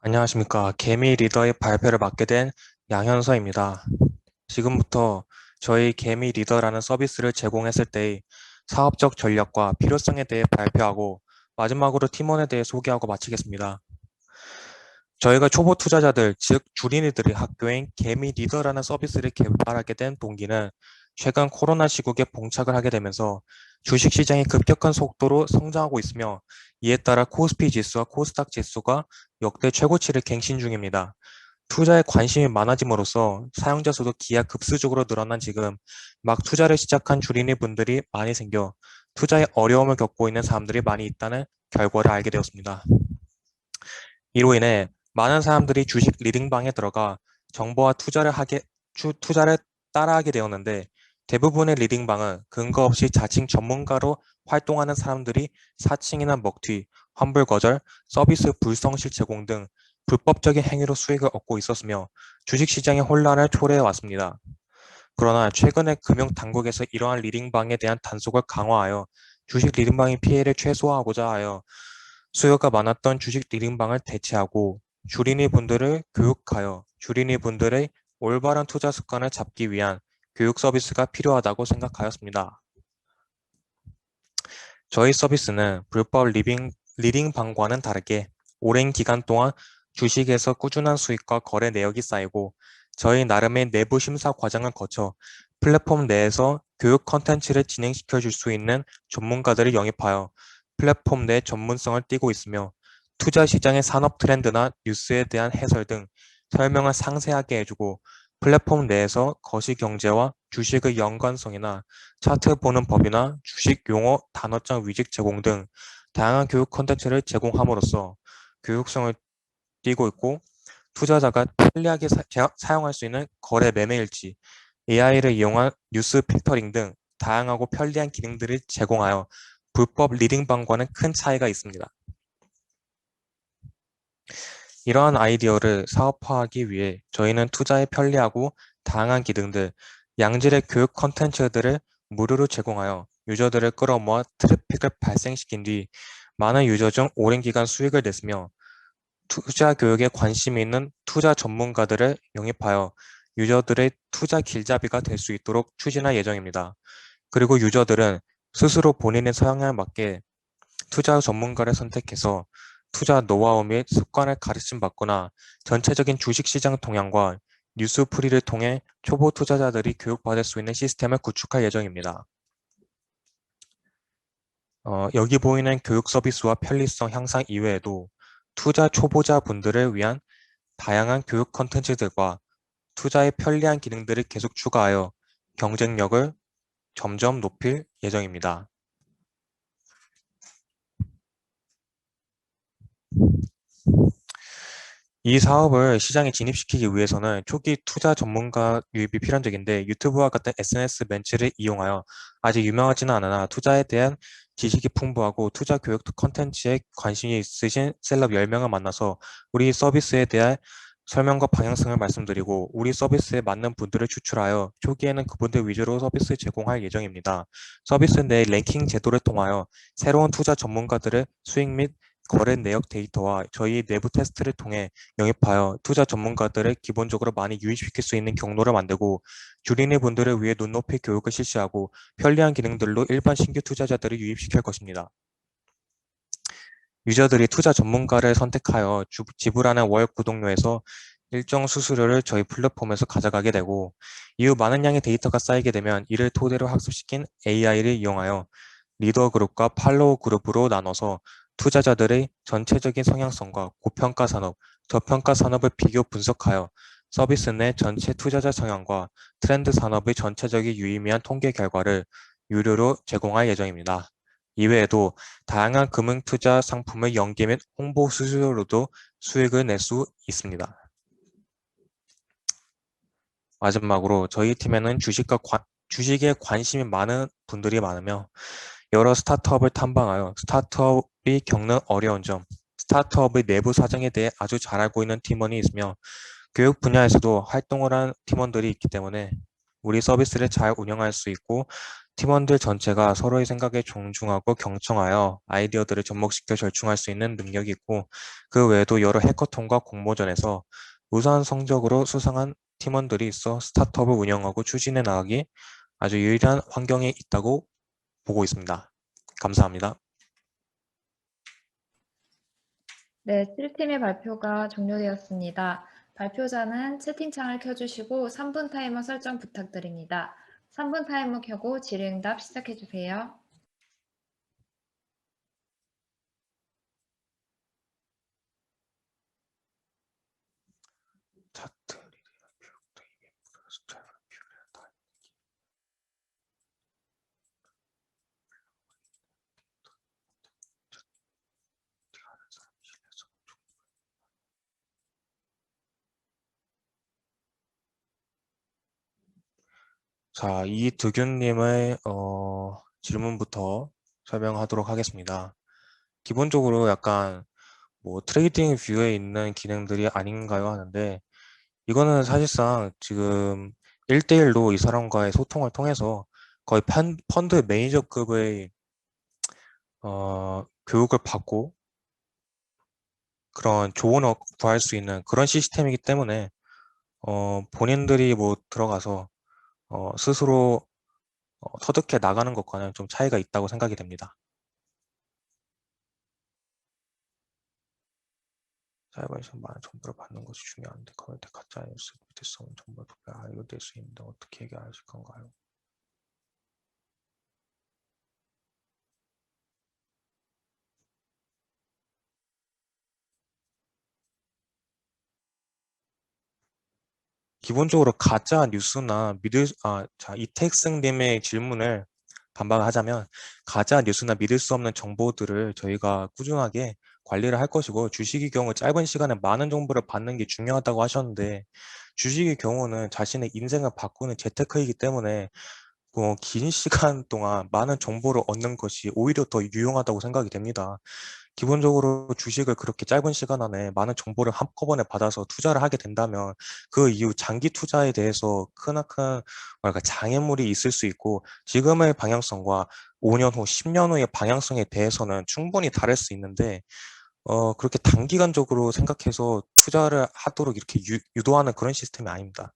안녕하십니까. 개미 리더의 발표를 맡게 된 양현서입니다. 지금부터 저희 개미 리더라는 서비스를 제공했을 때의 사업적 전략과 필요성에 대해 발표하고 마지막으로 팀원에 대해 소개하고 마치겠습니다. 저희가 초보 투자자들, 즉 주린이들이 학교인 개미 리더라는 서비스를 개발하게 된 동기는 최근 코로나 시국에 봉착을 하게 되면서 주식시장이 급격한 속도로 성장하고 있으며 이에 따라 코스피 지수와 코스닥 지수가 역대 최고치를 갱신 중입니다. 투자에 관심이 많아짐으로써 사용자 수도 기하급수적으로 늘어난 지금 막 투자를 시작한 주린이 분들이 많이 생겨 투자에 어려움을 겪고 있는 사람들이 많이 있다는 결과를 알게 되었습니다. 이로 인해 많은 사람들이 주식 리딩방에 들어가 정보와 투자를 하게 투자를 따라하게 되었는데 대부분의 리딩방은 근거 없이 자칭 전문가로 활동하는 사람들이 사칭이나 먹튀, 환불거절, 서비스 불성실 제공 등 불법적인 행위로 수익을 얻고 있었으며 주식시장의 혼란을 초래해 왔습니다. 그러나 최근에 금융당국에서 이러한 리딩방에 대한 단속을 강화하여 주식 리딩방의 피해를 최소화하고자 하여 수요가 많았던 주식 리딩방을 대체하고 주린이 분들을 교육하여 주린이 분들의 올바른 투자 습관을 잡기 위한 교육 서비스가 필요하다고 생각하였습니다. 저희 서비스는 불법 리빙, 리딩 방과는 다르게 오랜 기간 동안 주식에서 꾸준한 수익과 거래 내역이 쌓이고 저희 나름의 내부 심사 과정을 거쳐 플랫폼 내에서 교육 컨텐츠를 진행시켜 줄 수 있는 전문가들을 영입하여 플랫폼 내 전문성을 띠고 있으며 투자 시장의 산업 트렌드나 뉴스에 대한 해설 등 설명을 상세하게 해주고 플랫폼 내에서 거시경제와 주식의 연관성이나 차트 보는 법이나 주식 용어 단어장 위직 제공 등 다양한 교육 콘텐츠를 제공함으로써 교육성을 띠고 있고 투자자가 편리하게 사, 용할수 있는 거래 매매일지, AI를 이용한 뉴스 필터링 등 다양하고 편리한 기능들을 제공하여 불법 리딩방과는 큰 차이가 있습니다. 이러한 아이디어를 사업화하기 위해 저희는 투자에 편리하고 다양한 기능 들, 양질의 교육 컨텐츠들을 무료로 제공하여 유저들을 끌어모아 트래픽을 발생시킨 뒤 많은 유저 중 오랜 기간 수익을 냈으며 투자 교육에 관심이 있는 투자 전문가들을 영입하여 유저들의 투자 길잡이가 될 수 있도록 추진할 예정입니다. 그리고 유저들은 스스로 본인의 성향에 맞게 투자 전문가를 선택해서 투자 노하우 및 습관을 가르침 받거나 전체적인 주식시장 동향과 뉴스프리를 통해 초보 투자자들이 교육받을 수 있는 시스템을 구축할 예정입니다. 어, 여기 보이는 교육 서비스와 편리성 향상 이외에도 투자 초보자 분들을 위한 다양한 교육 컨텐츠들과 투자의 편리한 기능들을 계속 추가하여 경쟁력을 점점 높일 예정입니다. 이 사업을 시장에 진입시키기 위해서는 초기 투자 전문가 유입이 필연적인데 유튜브와 같은 SNS 멘트를 이용하여 아직 유명하지는 않으나 투자에 대한 지식이 풍부하고 투자 교육 컨텐츠에 관심이 있으신 셀럽 10명을 만나서 우리 서비스에 대한 설명과 방향성을 말씀드리고 우리 서비스에 맞는 분들을 추출하여 초기에는 그분들 위주로 서비스 제공할 예정입니다. 서비스 내 랭킹 제도를 통하여 새로운 투자 전문가들의 수익 및 거래 내역 데이터와 저희 내부 테스트를 통해 영입하여 투자 전문가들을 기본적으로 많이 유입시킬 수 있는 경로를 만들고 주린이 분들을 위해 눈높이 교육을 실시하고 편리한 기능들로 일반 신규 투자자들을 유입시킬 것입니다. 유저들이 투자 전문가를 선택하여 지불하는 월 구독료에서 일정 수수료를 저희 플랫폼에서 가져가게 되고 이후 많은 양의 데이터가 쌓이게 되면 이를 토대로 학습시킨 AI를 이용하여 리더 그룹과 팔로우 그룹으로 나눠서 투자자들의 전체적인 성향성과 고평가 산업, 저평가 산업을 비교 분석하여 서비스 내 전체 투자자 성향과 트렌드 산업의 전체적인 유의미한 통계 결과를 유료로 제공할 예정입니다. 이외에도 다양한 금융 투자 상품의 연계 및 홍보 수수료로도 수익을 낼 수 있습니다. 마지막으로 저희 팀에는 주식과 관, 주식에 관심이 많은 분들이 많으며 여러 스타트업을 탐방하여 스타트업이 겪는 어려운 점, 스타트업의 내부 사정에 대해 아주 잘 알고 있는 팀원이 있으며 교육 분야에서도 활동을 한 팀원들이 있기 때문에 우리 서비스를 잘 운영할 수 있고 팀원들 전체가 서로의 생각에 존중하고 경청하여 아이디어들을 접목시켜 절충할 수 있는 능력이 있고 그 외에도 여러 해커톤과 공모전에서 우수한 성적으로 수상한 팀원들이 있어 스타트업을 운영하고 추진해 나가기 아주 유일한 환경이 있다고 보고 있습니다. 감사합니다. 네, 7팀의 발표가 종료되었습니다. 발표자는 채팅창을 켜주시고 3분 타이머 설정 부탁드립니다. 3분 타이머 켜고 질의응답 시작해주세요. 자, 이두균님의 어, 질문부터 설명하도록 하겠습니다. 기본적으로 약간 뭐 트레이딩 뷰에 있는 기능들이 아닌가요 하는데 이거는 사실상 지금 1대1로 이 사람과의 소통을 통해서 거의 펀, 펀드 매니저급의 어, 교육을 받고 그런 조언을 구할 수 있는 그런 시스템이기 때문에 어, 본인들이 뭐 들어가서 어, 스스로 어, 터득해 나가는 것과는 좀 차이가 있다고 생각이 됩니다. 사이버에서 많은 정보를 받는 것이 중요한데 그런데 가짜 뉴스 밑에서 정보를 도배하 알려될 수 있는데 어떻게 해결하실 건가요? 기본적으로 가짜 뉴스나 믿을 아, 자 이택승님의 질문을 반박하자면 가짜 뉴스나 믿을 수 없는 정보들을 저희가 꾸준하게 관리를 할 것이고 주식의 경우 짧은 시간에 많은 정보를 받는 게 중요하다고 하셨는데 주식의 경우는 자신의 인생을 바꾸는 재테크이기 때문에 어, 긴 시간 동안 많은 정보를 얻는 것이 오히려 더 유용하다고 생각이 됩니다. 기본적으로 주식을 그렇게 짧은 시간 안에 많은 정보를 한꺼번에 받아서 투자를 하게 된다면 그 이후 장기 투자에 대해서 크나큰 뭐랄까 장애물이 있을 수 있고 지금의 방향성과 5년 후, 10년 후의 방향성에 대해서는 충분히 다를 수 있는데 어, 그렇게 단기간적으로 생각해서 투자를 하도록 이렇게 유, 유도하는 그런 시스템이 아닙니다.